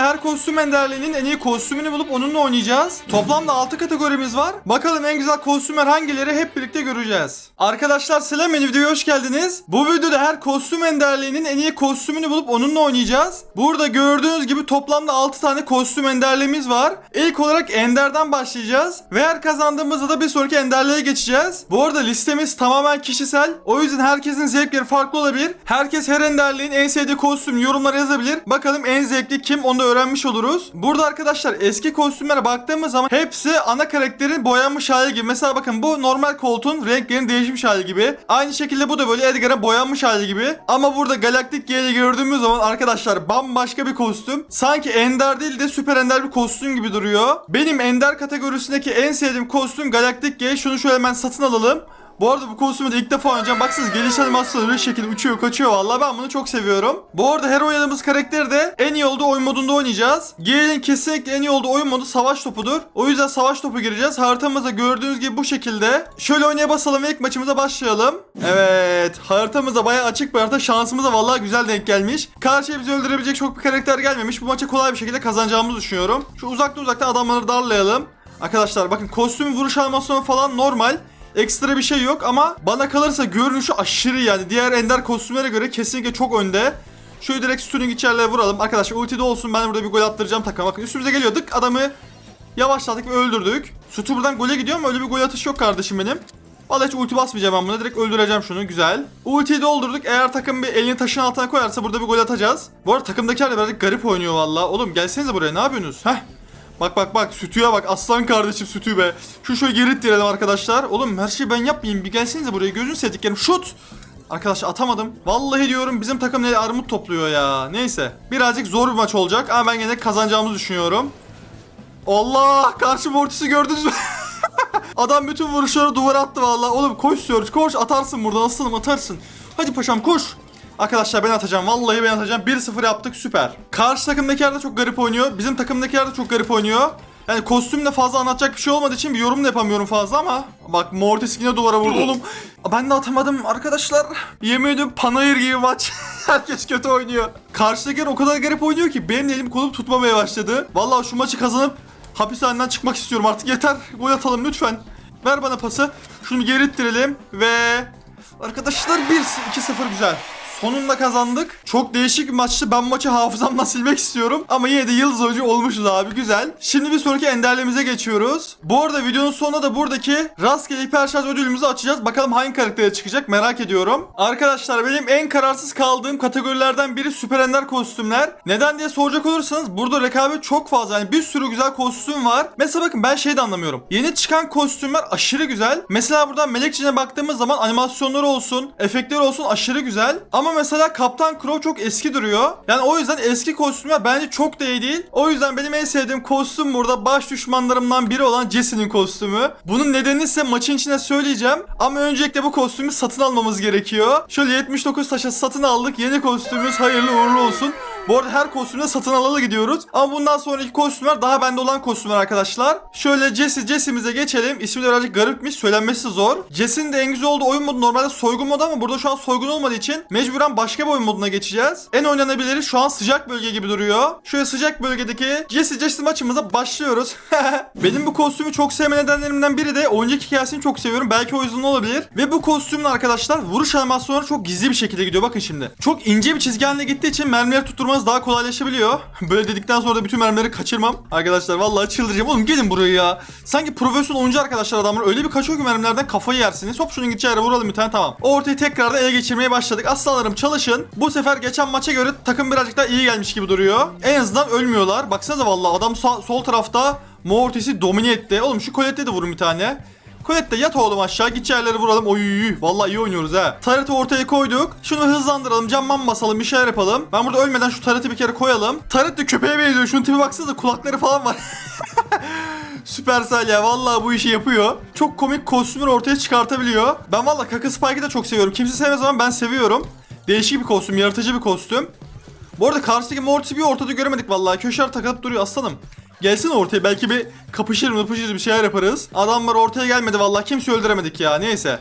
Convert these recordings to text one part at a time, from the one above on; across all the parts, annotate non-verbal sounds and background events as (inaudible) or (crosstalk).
videoda her kostüm enderliğinin en iyi kostümünü bulup onunla oynayacağız. Toplamda 6 kategorimiz var. Bakalım en güzel kostümler hangileri hep birlikte göreceğiz. Arkadaşlar selam yeni videoya hoş geldiniz. Bu videoda her kostüm enderliğinin en iyi kostümünü bulup onunla oynayacağız. Burada gördüğünüz gibi toplamda 6 tane kostüm enderliğimiz var. İlk olarak enderden başlayacağız. Ve her kazandığımızda da bir sonraki enderliğe geçeceğiz. Bu arada listemiz tamamen kişisel. O yüzden herkesin zevkleri farklı olabilir. Herkes her enderliğin en sevdiği kostüm yorumlara yazabilir. Bakalım en zevkli kim onu da öğrenmiş oluruz. Burada arkadaşlar eski kostümlere baktığımız zaman hepsi ana karakterin boyanmış hali gibi. Mesela bakın bu normal koltuğun renklerinin değişmiş hali gibi. Aynı şekilde bu da böyle Edgar'a boyanmış hali gibi. Ama burada Galaktik G'yi gördüğümüz zaman arkadaşlar bambaşka bir kostüm. Sanki Ender değil de Süper Ender bir kostüm gibi duruyor. Benim Ender kategorisindeki en sevdiğim kostüm Galaktik G. Şunu şöyle hemen satın alalım. Bu arada bu kostümü de ilk defa oynayacağım. Baksanıza geliş animasyonu bir şekilde uçuyor kaçıyor vallahi ben bunu çok seviyorum. Bu arada her oynadığımız karakteri de en iyi olduğu oyun modunda oynayacağız. Gale'in kesinlikle en iyi olduğu oyun modu savaş topudur. O yüzden savaş topu gireceğiz. Haritamızda gördüğünüz gibi bu şekilde. Şöyle oynaya basalım ve ilk maçımıza başlayalım. Evet haritamızda bayağı açık bir harita. Şansımıza vallahi güzel denk gelmiş. Karşıya bizi öldürebilecek çok bir karakter gelmemiş. Bu maçı kolay bir şekilde kazanacağımızı düşünüyorum. Şu uzakta uzakta adamları darlayalım. Arkadaşlar bakın kostüm vuruş animasyonu falan normal. Ekstra bir şey yok ama bana kalırsa görünüşü aşırı yani. Diğer ender kostümlere göre kesinlikle çok önde. Şöyle direkt stunning içeriye vuralım. Arkadaşlar ulti de olsun ben burada bir gol attıracağım takım. Bakın üstümüze geliyorduk adamı yavaşladık ve öldürdük. Sütü buradan gole gidiyor ama öyle bir gol atış yok kardeşim benim. Vallahi hiç ulti basmayacağım ben buna. Direkt öldüreceğim şunu. Güzel. Ultiyi doldurduk. Eğer takım bir elini taşın altına koyarsa burada bir gol atacağız. Bu arada takımdakiler de birazcık garip oynuyor vallahi. Oğlum gelsenize buraya. Ne yapıyorsunuz? Heh. Bak bak bak sütüye bak aslan kardeşim sütü be. Şu şöyle geri ittirelim arkadaşlar. Oğlum her şeyi ben yapmayayım bir gelsenize buraya gözünü sevdiklerim şut. Arkadaşlar atamadım. Vallahi diyorum bizim takım ne armut topluyor ya. Neyse birazcık zor bir maç olacak ama ben gene kazanacağımızı düşünüyorum. Allah karşı mortisi gördünüz mü? (laughs) Adam bütün vuruşları duvara attı vallahi. Oğlum koş Surge koş atarsın buradan aslanım atarsın. Hadi paşam koş. Arkadaşlar ben atacağım. Vallahi ben atacağım. 1-0 yaptık. Süper. Karşı takımdakiler de çok garip oynuyor. Bizim takımdakiler de çok garip oynuyor. Yani kostümle fazla anlatacak bir şey olmadığı için bir yorum da yapamıyorum fazla ama. Bak Mortis yine duvara vurdu oğlum. Ben de atamadım arkadaşlar. Yemin ediyorum panayır gibi maç. (laughs) Herkes kötü oynuyor. Karşıdakiler o kadar garip oynuyor ki Benim elim kolum tutmamaya başladı. Vallahi şu maçı kazanıp Hapishaneden çıkmak istiyorum artık. Yeter. Gol atalım lütfen. Ver bana pası. Şunu geri ittirelim ve Arkadaşlar 1-2-0 güzel Sonunda kazandık. Çok değişik bir maçtı. Ben maçı hafızamdan (laughs) silmek istiyorum. Ama yine de yıldız oyuncu olmuşuz abi. Güzel. Şimdi bir sonraki enderlemize geçiyoruz. Bu arada videonun sonunda da buradaki rastgele hiper şarj ödülümüzü açacağız. Bakalım hangi karaktere çıkacak merak ediyorum. Arkadaşlar benim en kararsız kaldığım kategorilerden biri süper ender kostümler. Neden diye soracak olursanız burada rekabet çok fazla. Yani bir sürü güzel kostüm var. Mesela bakın ben şey de anlamıyorum. Yeni çıkan kostümler aşırı güzel. Mesela buradan Melekçin'e baktığımız zaman animasyonları olsun, efektleri olsun aşırı güzel. Ama mesela Kaptan Crow çok eski duruyor. Yani o yüzden eski kostümler bence çok da iyi değil. O yüzden benim en sevdiğim kostüm burada baş düşmanlarımdan biri olan Jesse'nin kostümü. Bunun nedenini size maçın içinde söyleyeceğim. Ama öncelikle bu kostümü satın almamız gerekiyor. Şöyle 79 taşa satın aldık. Yeni kostümümüz hayırlı uğurlu olsun. Bu arada her kostümde satın alalı gidiyoruz. Ama bundan sonraki kostümler daha bende olan kostümler arkadaşlar. Şöyle Jesse, Jesse'mize geçelim. İsmi de birazcık garipmiş. Söylenmesi zor. Jesse'nin de en güzel olduğu oyun modu normalde soygun modu ama burada şu an soygun olmadığı için mecburen başka bir oyun moduna geçeceğiz. En oynanabiliri şu an sıcak bölge gibi duruyor. Şöyle sıcak bölgedeki Jesse Jesse maçımıza başlıyoruz. (laughs) Benim bu kostümü çok sevme nedenlerimden biri de oyuncak hikayesini çok seviyorum. Belki o yüzden olabilir. Ve bu kostümün arkadaşlar vuruş animasyonları çok gizli bir şekilde gidiyor. Bakın şimdi. Çok ince bir çizgi haline gittiği için mermileri tutturmanız daha kolaylaşabiliyor. (laughs) Böyle dedikten sonra da bütün mermileri kaçırmam. Arkadaşlar vallahi çıldıracağım. Oğlum gelin buraya ya. Sanki profesyonel oyuncu arkadaşlar adamlar. Öyle bir kaçıyor ki mermilerden kafayı yersiniz. Hop şunun gideceği yere vuralım bir tane tamam. O ortayı tekrardan ele geçirmeye başladık. Aslanlarım çalışın. Bu sefer geçen maça göre takım birazcık daha iyi gelmiş gibi duruyor. En azından ölmüyorlar. Baksanıza vallahi adam sağ- sol tarafta Mortis'i domine etti. Oğlum şu Colette'e de vurun bir tane. Colette yat oğlum aşağı git yerlere vuralım. Oy vallahi iyi oynuyoruz ha. Taret'i ortaya koyduk. Şunu hızlandıralım. Camman basalım bir şeyler yapalım. Ben burada ölmeden şu Taret'i bir kere koyalım. Taret de köpeğe benziyor. Şunun tipi baksanıza kulakları falan var. (laughs) Süpersel ya vallahi bu işi yapıyor. Çok komik kostümler ortaya çıkartabiliyor. Ben vallahi Kaka Spike'ı da çok seviyorum. Kimse sevmez ama ben seviyorum. Değişik bir kostüm, yaratıcı bir kostüm. Bu arada karşıdaki Mortis'i bir ortada göremedik vallahi. Köşeler takılıp duruyor aslanım. Gelsin ortaya belki bir kapışır mı kapışır bir şeyler yaparız. Adamlar ortaya gelmedi vallahi kimse öldüremedik ya neyse.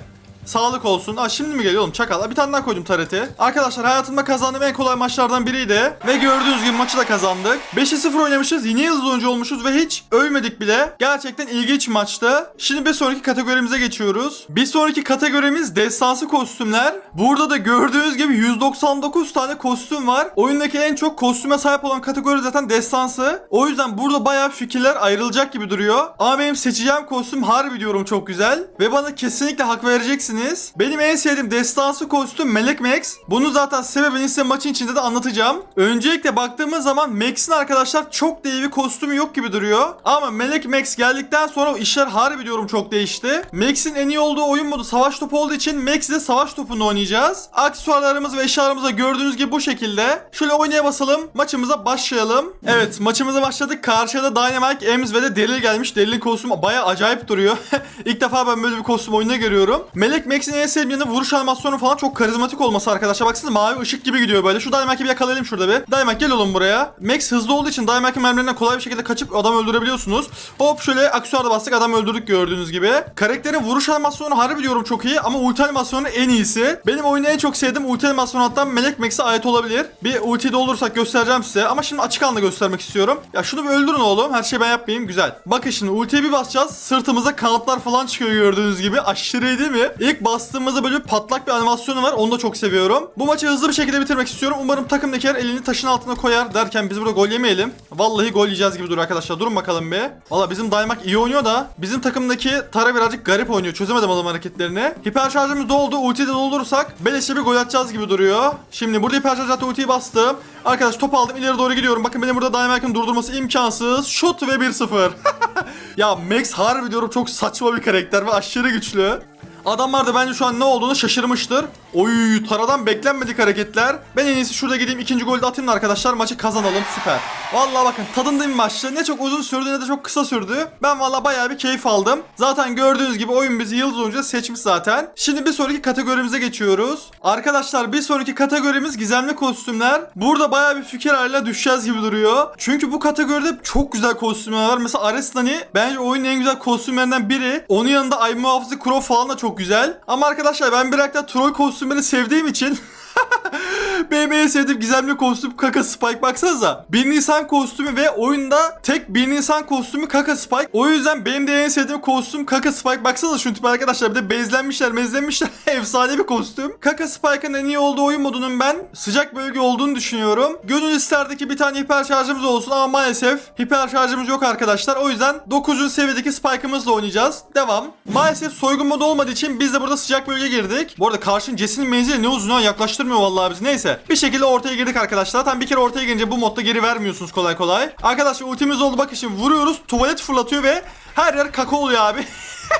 Sağlık olsun. Aa şimdi mi geliyor oğlum çakal. Bir tane daha koydum tareti. Arkadaşlar hayatımda kazandığım en kolay maçlardan biriydi. Ve gördüğünüz gibi maçı da kazandık. 5'e 0 oynamışız. Yine yıldız oyuncu olmuşuz ve hiç ölmedik bile. Gerçekten ilginç maçtı. Şimdi bir sonraki kategorimize geçiyoruz. Bir sonraki kategorimiz destansı kostümler. Burada da gördüğünüz gibi 199 tane kostüm var. Oyundaki en çok kostüme sahip olan kategori zaten destansı. O yüzden burada bayağı fikirler ayrılacak gibi duruyor. Ama benim seçeceğim kostüm harbi diyorum çok güzel. Ve bana kesinlikle hak vereceksiniz. Benim en sevdiğim destansı kostüm Melek Max. Bunu zaten sebebini size maçın içinde de anlatacağım. Öncelikle baktığımız zaman Max'in arkadaşlar çok da iyi bir kostümü yok gibi duruyor. Ama Melek Max geldikten sonra işler harbi diyorum çok değişti. Max'in en iyi olduğu oyun modu savaş topu olduğu için Max ile savaş topunu oynayacağız. Aksesuarlarımız ve eşyalarımız da gördüğünüz gibi bu şekilde. Şöyle oynaya basalım. Maçımıza başlayalım. Evet maçımıza başladık. Karşıda Dynamite, Ems ve de Delil gelmiş. Delil'in kostümü baya acayip duruyor. (laughs) İlk defa ben böyle bir kostüm oyunda görüyorum. Melek Max'in en sevdiğim vuruş animasyonu falan çok karizmatik olması arkadaşlar. Baksanıza mavi ışık gibi gidiyor böyle. Şu Dynamite'i bir yakalayalım şurada bir. Dynamite gel oğlum buraya. Max hızlı olduğu için Dynamite'in mermilerinden kolay bir şekilde kaçıp adam öldürebiliyorsunuz. Hop şöyle aksesuar da bastık adam öldürdük gördüğünüz gibi. Karakterin vuruş animasyonu harbi diyorum çok iyi ama ulti animasyonu en iyisi. Benim oyunu en çok sevdiğim ulti animasyonu hatta Melek Max'e ait olabilir. Bir ulti doldurursak göstereceğim size ama şimdi açık anda göstermek istiyorum. Ya şunu bir öldürün oğlum. Her şeyi ben yapmayayım. Güzel. Bakın şimdi ultiye bir basacağız. Sırtımıza kanatlar falan çıkıyor gördüğünüz gibi. Aşırı iyi değil mi? İlk bastığımızda böyle patlak bir animasyonu var. Onu da çok seviyorum. Bu maçı hızlı bir şekilde bitirmek istiyorum. Umarım takımdakiler elini taşın altına koyar derken biz burada gol yemeyelim. Vallahi gol yiyeceğiz gibi duruyor arkadaşlar. Durun bakalım bir. Valla bizim Daymak iyi oynuyor da bizim takımdaki Tara birazcık garip oynuyor. Çözemedim adam hareketlerini. Hiper şarjımız doldu. Ultiyi de doldurursak beleşe bir gol atacağız gibi duruyor. Şimdi burada hiper şarj hatta ultiyi bastım. Arkadaş top aldım ileri doğru gidiyorum. Bakın benim burada Dynamite'ın durdurması imkansız. Şut ve 1-0. (laughs) ya Max harbi diyorum çok saçma bir karakter ve aşırı güçlü. Adamlar da bence şu an ne olduğunu şaşırmıştır. Oy taradan beklenmedik hareketler. Ben en iyisi şurada gideyim ikinci golü de atayım da arkadaşlar maçı kazanalım süper. Vallahi bakın tadındayım maçtı. Ne çok uzun sürdü ne de çok kısa sürdü. Ben vallahi bayağı bir keyif aldım. Zaten gördüğünüz gibi oyun bizi yıldız oyuncu seçmiş zaten. Şimdi bir sonraki kategorimize geçiyoruz. Arkadaşlar bir sonraki kategorimiz gizemli kostümler. Burada bayağı bir fikir ayrılığına düşeceğiz gibi duruyor. Çünkü bu kategoride çok güzel kostümler var. Mesela Arestani bence oyunun en güzel kostümlerinden biri. Onun yanında Ay Muhafızı Crow falan da çok güzel. Ama arkadaşlar ben birazcık da troll kostümlerini sevdiğim için (laughs) en sevdiğim gizemli kostüm Kaka Spike baksanıza. 1 Nisan kostümü ve oyunda tek 1 Nisan kostümü Kaka Spike. O yüzden benim de en sevdiğim kostüm Kaka Spike. Baksanıza şu tipe arkadaşlar bir de bezlenmişler mezlenmişler. (laughs) Efsane bir kostüm. Kaka Spike'ın en iyi olduğu oyun modunun ben sıcak bölge olduğunu düşünüyorum. Gönül isterdi ki bir tane hiper şarjımız olsun ama maalesef hiper şarjımız yok arkadaşlar. O yüzden 9. seviyedeki Spike'ımızla oynayacağız. Devam. Maalesef soygun modu olmadığı için biz de burada sıcak bölge girdik. Bu arada karşının Jesse'nin menzili ne uzun ha yaklaştırmıyor vallahi bizi. Neyse. Bir şekilde ortaya girdik arkadaşlar. Zaten bir kere ortaya girince bu modda geri vermiyorsunuz kolay kolay. Arkadaşlar ultimiz oldu bakın şimdi vuruyoruz. Tuvalet fırlatıyor ve her yer kaka oluyor abi.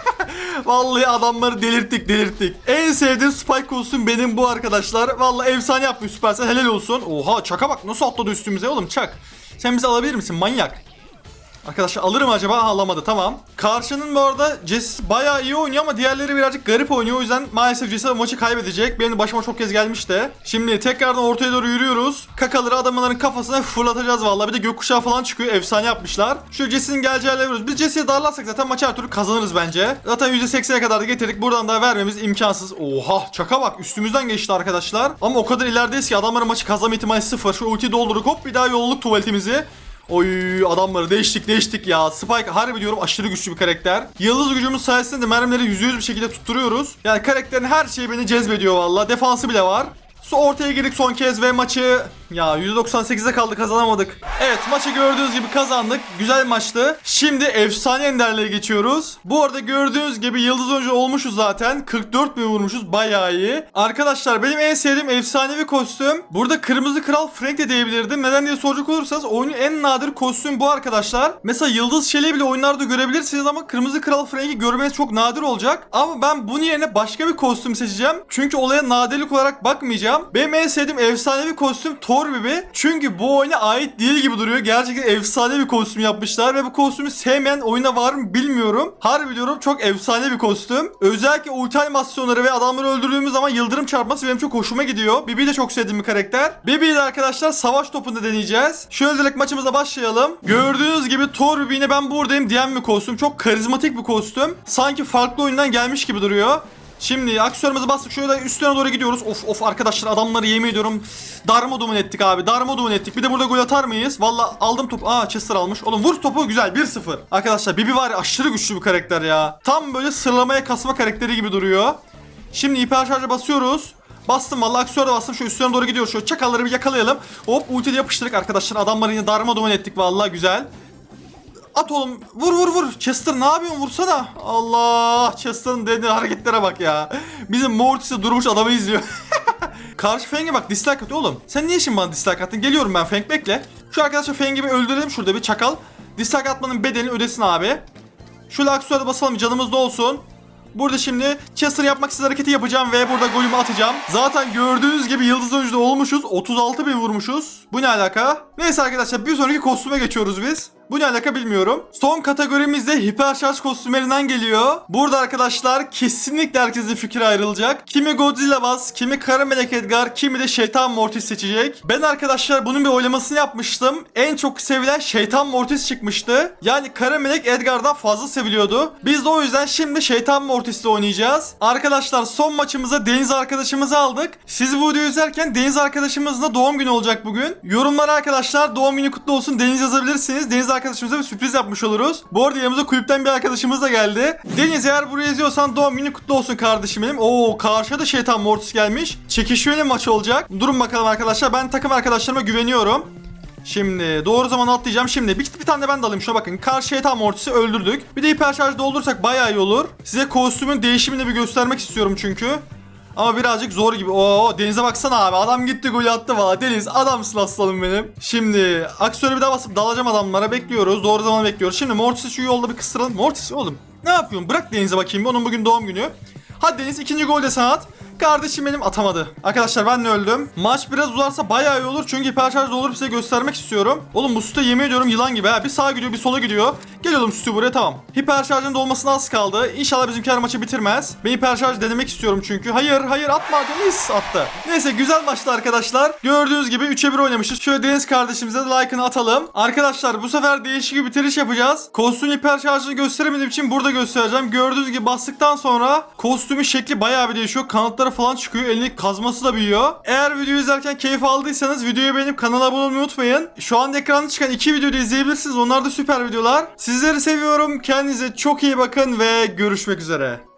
(laughs) Vallahi adamları delirttik delirttik. En sevdiğim Spike kostüm benim bu arkadaşlar. Vallahi efsane yapmış Süpersen helal olsun. Oha çaka bak nasıl atladı üstümüze oğlum çak. Sen bizi alabilir misin manyak? Arkadaşlar alırım acaba? Ha, alamadı tamam. Karşının bu arada Jess bayağı iyi oynuyor ama diğerleri birazcık garip oynuyor. O yüzden maalesef Jess maçı kaybedecek. Benim başıma çok kez gelmişti. Şimdi tekrardan ortaya doğru yürüyoruz. Kakaları adamların kafasına fırlatacağız vallahi. Bir de gökkuşağı falan çıkıyor. Efsane yapmışlar. Şu Jess'in geleceği vuruyoruz. Biz Jesse'ye darlarsak zaten maçı her türlü kazanırız bence. Zaten %80'e kadar da getirdik. Buradan da vermemiz imkansız. Oha çaka bak üstümüzden geçti arkadaşlar. Ama o kadar ilerideyiz ki adamların maçı kazanma ihtimali sıfır. Şu ulti doldurduk hop bir daha yolluk tuvaletimizi. Oy adamları değiştik değiştik ya. Spike harbi diyorum aşırı güçlü bir karakter. Yıldız gücümüz sayesinde de mermileri %100 bir şekilde tutturuyoruz. Yani karakterin her şeyi beni cezbediyor valla. Defansı bile var. Ortaya girdik son kez ve maçı ya %98'e kaldı kazanamadık. Evet maçı gördüğünüz gibi kazandık. Güzel maçtı. Şimdi efsane enderlere geçiyoruz. Bu arada gördüğünüz gibi yıldız oyuncu olmuşuz zaten. 44 bin vurmuşuz bayağı iyi. Arkadaşlar benim en sevdiğim efsanevi kostüm. Burada kırmızı kral Frank de diyebilirdim. Neden diye soracak olursanız oyunun en nadir kostüm bu arkadaşlar. Mesela yıldız şeleği bile oyunlarda görebilirsiniz ama kırmızı kral Frank'i görmeniz çok nadir olacak. Ama ben bunun yerine başka bir kostüm seçeceğim. Çünkü olaya nadirlik olarak bakmayacağım. Benim en sevdiğim efsanevi kostüm Thor Bibi. Çünkü bu oyuna ait değil gibi duruyor. Gerçekten efsane bir kostüm yapmışlar ve bu kostümü sevmeyen oyuna var mı bilmiyorum. Harbi diyorum çok efsane bir kostüm. Özellikle ulti animasyonları ve adamları öldürdüğümüz zaman yıldırım çarpması benim çok hoşuma gidiyor. Bibi de çok sevdiğim bir karakter. Bibi'yi de arkadaşlar savaş topunda deneyeceğiz. Şöyle direkt maçımıza başlayalım. Gördüğünüz gibi Thor Bibi'yle ben buradayım diyen bir kostüm. Çok karizmatik bir kostüm. Sanki farklı oyundan gelmiş gibi duruyor. Şimdi aksiyonumuzu bastık şöyle üstüne doğru gidiyoruz. Of of arkadaşlar adamları yemin ediyorum darma duman ettik abi. Darma duman ettik. Bir de burada gol atar mıyız? Valla aldım topu. Aa Chester almış. Oğlum vur topu güzel 1-0. Arkadaşlar Bibi var ya aşırı güçlü bir karakter ya. Tam böyle sırlamaya kasma karakteri gibi duruyor. Şimdi hiper şarja basıyoruz. Bastım vallahi aksiyona bastım. Şu üstüne doğru gidiyoruz. Şöyle çakalları bir yakalayalım. Hop ultiyle yapıştırdık arkadaşlar. Adamları yine darma duman ettik vallahi güzel. At oğlum vur vur vur. Chester ne yapıyorsun vursana. Allah Chester'ın dediği hareketlere bak ya. Bizim Mortis'e durmuş adamı izliyor. (laughs) Karşı Feng'e bak dislike atıyor oğlum. Sen niye şimdi bana dislike attın? Geliyorum ben Feng bekle. Şu arkadaşlar Feng'i bir öldürelim şurada bir çakal. Dislike atmanın bedelini ödesin abi. Şöyle aksiyona basalım canımız da olsun. Burada şimdi Chester yapmak istediği hareketi yapacağım ve burada golümü atacağım. Zaten gördüğünüz gibi yıldız oyuncuda olmuşuz. 36 bin vurmuşuz. Bu ne alaka? Neyse arkadaşlar bir sonraki kostüme geçiyoruz biz. Bu ne alaka bilmiyorum. Son kategorimizde hiper şarj kostümlerinden geliyor. Burada arkadaşlar kesinlikle herkesin fikri ayrılacak. Kimi Godzilla Buzz, kimi Kara Melek Edgar, kimi de Şeytan Mortis seçecek. Ben arkadaşlar bunun bir oylamasını yapmıştım. En çok sevilen Şeytan Mortis çıkmıştı. Yani Kara Melek Edgar'dan fazla seviliyordu. Biz de o yüzden şimdi Şeytan Mortis'le oynayacağız. Arkadaşlar son maçımıza Deniz arkadaşımızı aldık. Siz bu videoyu izlerken Deniz arkadaşımızın da doğum günü olacak bugün. Yorumlara arkadaşlar doğum günü kutlu olsun Deniz yazabilirsiniz. Deniz arkadaşımıza bir sürpriz yapmış oluruz. Bu arada yanımıza kulüpten bir arkadaşımız da geldi. Deniz eğer buraya izliyorsan doğum günü kutlu olsun kardeşim benim. Oo karşıya da şeytan Mortis gelmiş. Çekişmeli maç olacak. Durun bakalım arkadaşlar. Ben takım arkadaşlarıma güveniyorum. Şimdi doğru zaman atlayacağım. Şimdi bir, bir tane de ben de alayım şuna bakın. Karşı şeytan mortisi öldürdük. Bir de hiper şarj doldurursak bayağı iyi olur. Size kostümün değişimini bir göstermek istiyorum çünkü. Ama birazcık zor gibi. Oo Deniz'e baksana abi. Adam gitti gol attı valla. Deniz adamsın aslanım benim. Şimdi aksiyonu bir daha basıp dalacağım adamlara. Bekliyoruz. Doğru zaman bekliyoruz. Şimdi Mortis'i şu yolda bir kıstıralım. Mortis oğlum. Ne yapıyorsun? Bırak Deniz'e bakayım. Onun bugün doğum günü. Hadi Deniz ikinci gol de sana at. Kardeşim benim atamadı. Arkadaşlar ben de öldüm. Maç biraz uzarsa bayağı iyi olur. Çünkü hiper şarj size göstermek istiyorum. Oğlum bu süte yemin ediyorum yılan gibi ha. Bir sağa gidiyor bir sola gidiyor. Gel oğlum sütü buraya tamam. Hiper şarjın dolmasına az kaldı. İnşallah bizimkiler maçı bitirmez. Ben hiper denemek istiyorum çünkü. Hayır hayır atma Deniz attı. Neyse güzel maçtı arkadaşlar. Gördüğünüz gibi 3'e 1 oynamışız. Şöyle Deniz kardeşimize de like'ını atalım. Arkadaşlar bu sefer değişik bir bitiriş yapacağız. Kostüm hiper şarjını gösteremediğim için burada göstereceğim. Gördüğünüz gibi bastıktan sonra kostümün şekli bayağı bir değişiyor. Kanatları falan çıkıyor. Elindeki kazması da büyüyor. Eğer videoyu izlerken keyif aldıysanız videoyu beğenip kanala abone olmayı unutmayın. Şu anda ekranda çıkan iki videoyu izleyebilirsiniz. Onlar da süper videolar. Sizleri seviyorum. Kendinize çok iyi bakın ve görüşmek üzere.